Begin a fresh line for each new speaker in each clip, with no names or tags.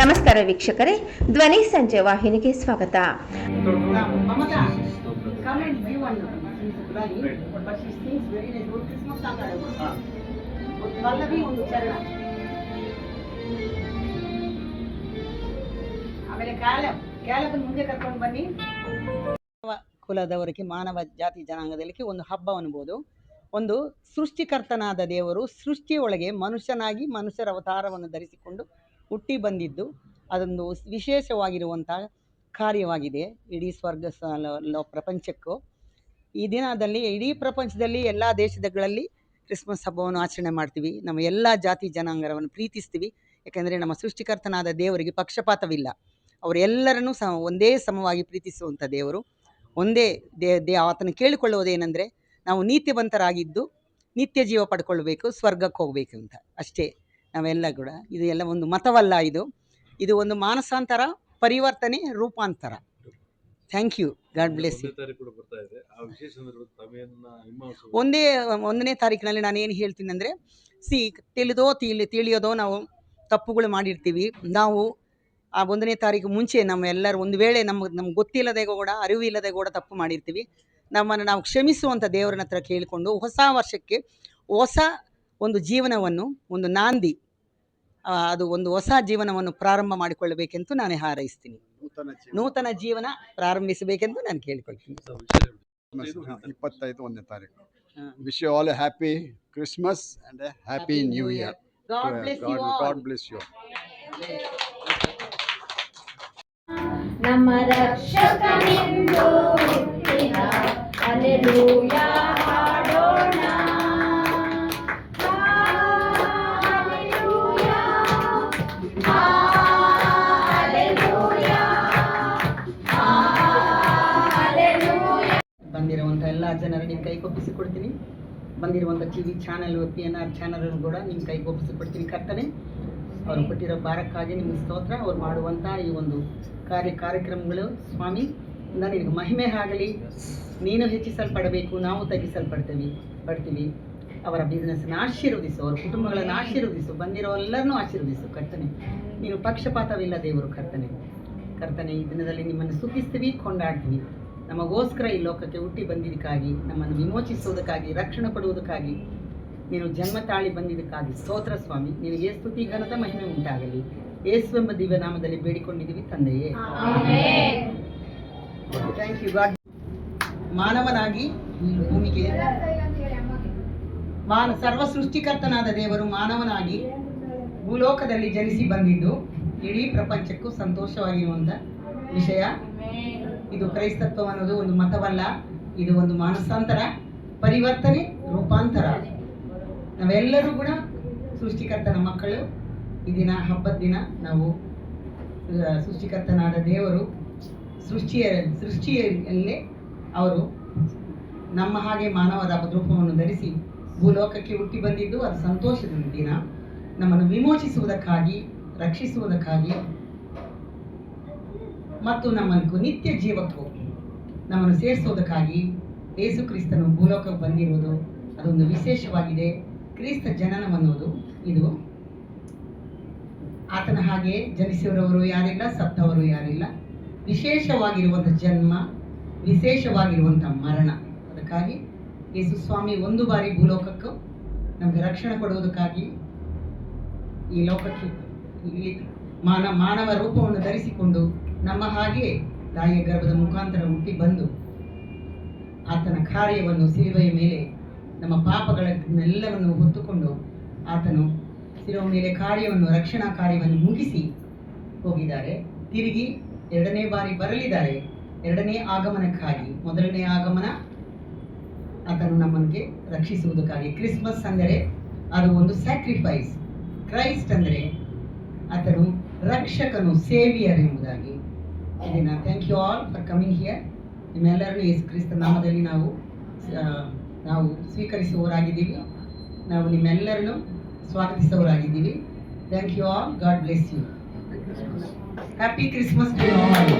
ನಮಸ್ಕಾರ ವೀಕ್ಷಕರೇ ಧ್ವನಿ ಸಂಜೆ ವಾಹಿನಿಗೆ ಸ್ವಾಗತ.
ಕುಲದವರಿಗೆ ಮಾನವ ಜಾತಿ ಜನಾಂಗದಲ್ಲಿ ಒಂದು ಹಬ್ಬ ಅನ್ಬೋದು. ಒಂದು ಸೃಷ್ಟಿಕರ್ತನಾದ ದೇವರು ಸೃಷ್ಟಿಯೊಳಗೆ ಮನುಷ್ಯನಾಗಿ ಮನುಷ್ಯರ ಅವತಾರವನ್ನು ಧರಿಸಿಕೊಂಡು ಹುಟ್ಟಿ ಬಂದಿದ್ದು ಅದೊಂದು ವಿಶೇಷವಾಗಿರುವಂಥ ಕಾರ್ಯವಾಗಿದೆ ಇಡೀ ಸ್ವರ್ಗ ಪ್ರಪಂಚಕ್ಕೂ. ಈ ದಿನದಲ್ಲಿ ಇಡೀ ಪ್ರಪಂಚದಲ್ಲಿ ಎಲ್ಲ ದೇಶಗಳಲ್ಲಿ ಕ್ರಿಸ್ಮಸ್ ಹಬ್ಬವನ್ನು ಆಚರಣೆ ಮಾಡ್ತೀವಿ. ನಮ್ಮ ಎಲ್ಲ ಜಾತಿ ಜನಾಂಗರವನ್ನು ಪ್ರೀತಿಸ್ತೀವಿ. ಯಾಕೆಂದರೆ ನಮ್ಮ ಸೃಷ್ಟಿಕರ್ತನಾದ ದೇವರಿಗೆ ಪಕ್ಷಪಾತವಿಲ್ಲ. ಅವರೆಲ್ಲರನ್ನೂ ಸಹ ಒಂದೇ ಸಮವಾಗಿ ಪ್ರೀತಿಸುವಂಥ ದೇವರು. ಒಂದೇ ದೇ ದೇ, ಆತನ ಕೇಳಿಕೊಳ್ಳುವುದೇನೆಂದರೆ ನಾವು ನೀತಿವಂತರಾಗಿದ್ದು ನಿತ್ಯ ಜೀವ ಪಡ್ಕೊಳ್ಬೇಕು, ಸ್ವರ್ಗಕ್ಕೆ ಹೋಗಬೇಕು ಅಂತ. ಅಷ್ಟೇ. ನಾವೆಲ್ಲ ಕೂಡ ಇದು ಎಲ್ಲ ಒಂದು ಮತವಲ್ಲ ಇದು. ಇದು ಒಂದು ಮಾನಸಾಂತರ ಪರಿವರ್ತನೆ ರೂಪಾಂತರ.
Thank you God bless you
ಒಂದೇ ಒಂದನೇ ತಾರೀಕಿನಲ್ಲಿ ನಾನು ಏನು ಹೇಳ್ತೀನಿ ಅಂದರೆ ಸಿ ತಿಳಿದೋ ತಿಳಿ ತಿಳಿಯೋದೋ ನಾವು ತಪ್ಪುಗಳು ಮಾಡಿರ್ತೀವಿ. ನಾವು ಆ ಒಂದನೇ ತಾರೀಕು ಮುಂಚೆ ನಮ್ಮ ಎಲ್ಲರೂ ಒಂದು ವೇಳೆ ನಮ್ಗೆ ನಮ್ಗೆ ಗೊತ್ತಿಲ್ಲದೆ ಕೂಡ ಅರಿವಿಲ್ಲದೆ ಕೂಡ ತಪ್ಪು ಮಾಡಿರ್ತೀವಿ. ನಮ್ಮನ್ನು ನಾವು ಕ್ಷಮಿಸುವಂಥ ದೇವರನ್ನ ಹತ್ರ ಕೇಳಿಕೊಂಡು ಹೊಸ ವರ್ಷಕ್ಕೆ ಹೊಸ ಒಂದು ಜೀವನವನ್ನು ಒಂದು ನಾಂದಿ ಅದು ಒಂದು ಹೊಸ ಜೀವನವನ್ನು ಪ್ರಾರಂಭ ಮಾಡಿಕೊಳ್ಳಬೇಕೆಂದು ನಾನು ಹಾರೈಸ್ತೀನಿ. ನೂತನ ಜೀವನ. ಪ್ರಾರಂಭಿಸಬೇಕೆಂದು ನಾನು ಕೇಳಿಕೊಳ್ತೀನಿ.
ಇಪ್ಪತ್ತೈದು ಒಂದನೇ ತಾರೀಕು. Wish you all happy Christmas and happy new year
God bless you all.
God bless you
ನಮ್ಮ ರಕ್ಷಕ ಹುಟ್ಟಿದ
ಜನರು ನಿಮ್ಮ ಕೈ ಕೊಪ್ಪಿಸಿ ಕೊಡ್ತೀನಿ ಬಂದಿರುವಂಥ T V channel P N R channel ಕೂಡ ನಿಮ್ಮ ಕೈ ಕೊಪ್ಪಿಸಿ ಕೊಡ್ತೀನಿ ಕರ್ತನೆ, ಅವರು ಕೊಟ್ಟಿರೋ ಭಾರಕ್ಕಾಗಿ ನಿಮ್ಮ ಸ್ತೋತ್ರ. ಅವ್ರು ಮಾಡುವಂಥ ಈ ಒಂದು ಕಾರ್ಯ ಕಾರ್ಯಕ್ರಮಗಳು, ಸ್ವಾಮಿ ನನಗೆ ಮಹಿಮೆ ಆಗಲಿ. ನೀನು ಹೆಚ್ಚಿಸಲ್ಪಡಬೇಕು, ನಾವು ತಗ್ಗಿಸಲ್ಪಡ್ತೀವಿ, ಪಡ್ತೀವಿ. ಅವರ ಬಿಸ್ನೆಸ್ನ ಆಶೀರ್ವದಿಸು, ಅವರ ಕುಟುಂಬಗಳನ್ನು ಆಶೀರ್ವದಿಸು, ಬಂದಿರೋ ಎಲ್ಲರನ್ನೂ ಆಶೀರ್ವದಿಸು, ಕರ್ತನೆ. ನೀನು ಪಕ್ಷಪಾತವಿಲ್ಲ ದೇವರು, ಕರ್ತನೆ. ಕರ್ತನೆ, ಈ ದಿನದಲ್ಲಿ ನಿಮ್ಮನ್ನು ಸುಖಿಸ್ತೀವಿ ಕೊಂಡಾಡ್ತೀವಿ. ನಮಗೋಸ್ಕರ ಈ ಲೋಕಕ್ಕೆ ಹುಟ್ಟಿ ಬಂದಿದ್ದಕ್ಕಾಗಿ ನಮ್ಮನ್ನು ವಿಮೋಚಿಸುವುದಕ್ಕಾಗಿ ರಕ್ಷಣೆ ಕೊಡುವುದಕ್ಕಾಗಿ ನೀನು ಜನ್ಮ ತಾಳಿ ಬಂದಿದ್ದಕ್ಕಾಗಿ ಸ್ತೋತ್ರ ಸ್ವಾಮಿ. ನಿನಗೆ ಸ್ತುತಿ ಘನತ ಮಹಿಮೆ ಉಂಟಾಗಲಿ. ಯೇಸು ಎಂಬ ದಿವ್ಯ ನಾಮದಲ್ಲಿ ಬೇಡಿಕೊಂಡಿದ್ದೀವಿ ತಂದೆಯೇ. ಥ್ಯಾಂಕ್ ಯು ಗಾಡ್ ಮಾನವನಾಗಿ ಭೂಮಿಗೆ ಮಾನ ಸರ್ವ ಸೃಷ್ಟಿಕರ್ತನಾದ ದೇವರು ಮಾನವನಾಗಿ ಭೂಲೋಕದಲ್ಲಿ ಜನಿಸಿ ಬಂದಿದ್ದು. ಇಡೀ ಪ್ರಪಂಚಕ್ಕೂ ಸಂತೋಷವಾಗಿರುವಂಥ ವಿಷಯ. ಇದು ಕ್ರೈಸ್ತತ್ವ ಅನ್ನೋದು ಒಂದು ಮತವಲ್ಲ, ಇದು ಒಂದು ಮಾನಸಾಂತರ, ಪರಿವರ್ತನೆ, ರೂಪಾಂತರ. ನಾವೆಲ್ಲರೂ ಕೂಡ ಸೃಷ್ಟಿಕರ್ತನ ಮಕ್ಕಳು. ಈ ದಿನ ಹಬ್ಬದ ದಿನ ನಾವು ಸೃಷ್ಟಿಕರ್ತನಾದ ದೇವರು ಸೃಷ್ಟಿಯ, ಸೃಷ್ಟಿಯಲ್ಲೇ ಅವರು ನಮ್ಮ ಹಾಗೆ ಮಾನವದ ರೂಪವನ್ನು ಧರಿಸಿ ಭೂಲೋಕಕ್ಕೆ ಹುಟ್ಟಿ ಬಂದಿದ್ದು ಅದು ಸಂತೋಷದ ದಿನ. ನಮ್ಮನ್ನು ವಿಮೋಚಿಸುವುದಕ್ಕಾಗಿ, ರಕ್ಷಿಸುವುದಕ್ಕಾಗಿ ಮತ್ತು ನಮ್ಮನ್ನು ನಿತ್ಯ ಜೀವಕ್ಕೂ ನಮ್ಮನ್ನು ಸೇರಿಸೋದಕ್ಕಾಗಿ ಯೇಸು ಕ್ರಿಸ್ತನು ಭೂಲೋಕಕ್ಕೆ ಬಂದಿರುವುದು ಅದೊಂದು ವಿಶೇಷವಾಗಿದೆ. ಕ್ರಿಸ್ತ ಜನನವನ್ನೋದು ಇದು. ಆತನ ಹಾಗೆ ಜನಿಸಿರುವವರು ಯಾರಿಲ್ಲ, ಸತ್ತವರು ಯಾರಿಲ್ಲ. ವಿಶೇಷವಾಗಿರುವಂಥ ಜನ್ಮ, ವಿಶೇಷವಾಗಿರುವಂಥ ಮರಣ. ಅದಕ್ಕಾಗಿ ಯೇಸು ಸ್ವಾಮಿ ಒಂದು ಬಾರಿ ಭೂಲೋಕಕ್ಕೂ ನಮಗೆ ರಕ್ಷಣೆ ಕೊಡುವುದಕ್ಕಾಗಿ ಈ ಲೋಕಕ್ಕೆ ಮಾನ, ಮಾನವ ರೂಪವನ್ನು ಧರಿಸಿಕೊಂಡು ನಮ್ಮ ಹಾಗೆ ತಾಯಿಯ ಗರ್ಭದ ಮುಖಾಂತರ ಹುಟ್ಟಿ ಬಂದು ಆತನ ಕಾರ್ಯವನ್ನು ಸಿಲುವೆಯ ಮೇಲೆ ನಮ್ಮ ಪಾಪಗಳನ್ನೆಲ್ಲವನ್ನು ಹೊತ್ತುಕೊಂಡು ಆತನು ಸಿಲುವ ಮೇಲೆ ಕಾರ್ಯವನ್ನು, ರಕ್ಷಣಾ ಕಾರ್ಯವನ್ನು ಮುಗಿಸಿ ಹೋಗಿದ್ದಾರೆ. ತಿರುಗಿ ಎರಡನೇ ಬಾರಿ ಬರಲಿದ್ದಾರೆ. ಎರಡನೇ ಆಗಮನಕ್ಕಾಗಿ, ಮೊದಲನೇ ಆಗಮನ ಆತನು ನಮ್ಮನಿಗೆ ರಕ್ಷಿಸುವುದಕ್ಕಾಗಿ. ಕ್ರಿಸ್ಮಸ್ ಅಂದರೆ ಅದು ಒಂದು ಸ್ಯಾಕ್ರಿಫೈಸ್ ಕ್ರೈಸ್ಟ್ ಅಂದರೆ ಆತನು ರಕ್ಷಕನು, ಸೇವಿಯರ್ ಎಂಬುದಾಗಿ. Thank you all for coming here ನಿಮ್ಮೆಲ್ಲರನ್ನು ಯೇಸು ಕ್ರಿಸ್ತ ನಾಮದಲ್ಲಿ ನಾವು ನಾವು ಸ್ವೀಕರಿಸುವವರಾಗಿದ್ದೀವಿ. ನಾವು ನಿಮ್ಮೆಲ್ಲರನ್ನು ಸ್ವಾಗತಿಸುವವರಾಗಿದ್ದೀವಿ. Thank you all God bless you happy
Christmas to all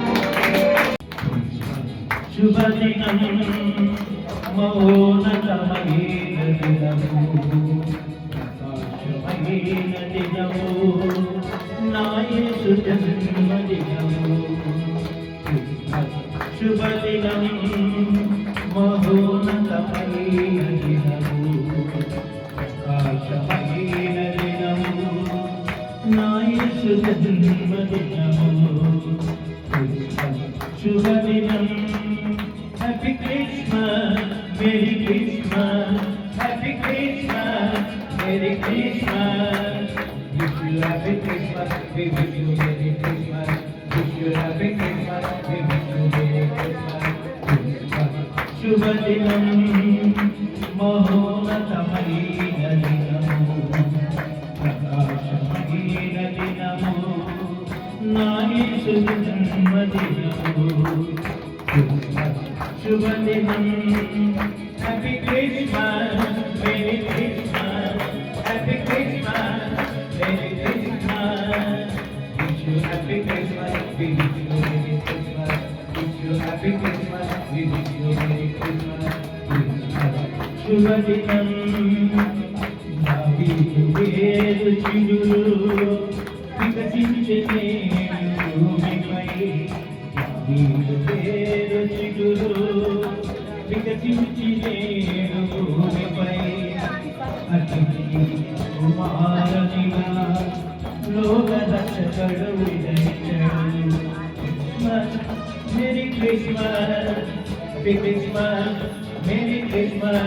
ಪ್ರಕಾಶಮಹೀನ ದಿನವು నా शुभ दिनम happy Christmas merry Christmas happy Christmas merry Christmas Wish you a happy Christmas, we wish you Merry Christmas. Wish you a happy Christmas, we wish you Merry Christmas. Shubh Dinam, Mohan. నా యేసు జన్మదినము శుభదినం happy Christmas merry Christmas happy Christmas merry Christmas wish you happy Christmas we wish you merry Christmas wish you happy Christmas we wish you merry Christmas
శుభదినం దావీదు వేరు చిగురు వికసించే Thank Merry Big Merry you happy Christmas, Merry Christmas.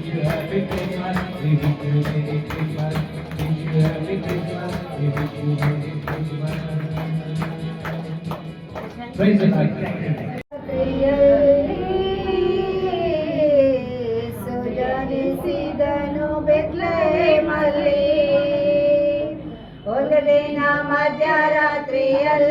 Happy Christmas, Merry Christmas. Happy Christmas, ದಿನ ಮಧ್ಯರಾತ್ರಿಯಲ್ಲಿ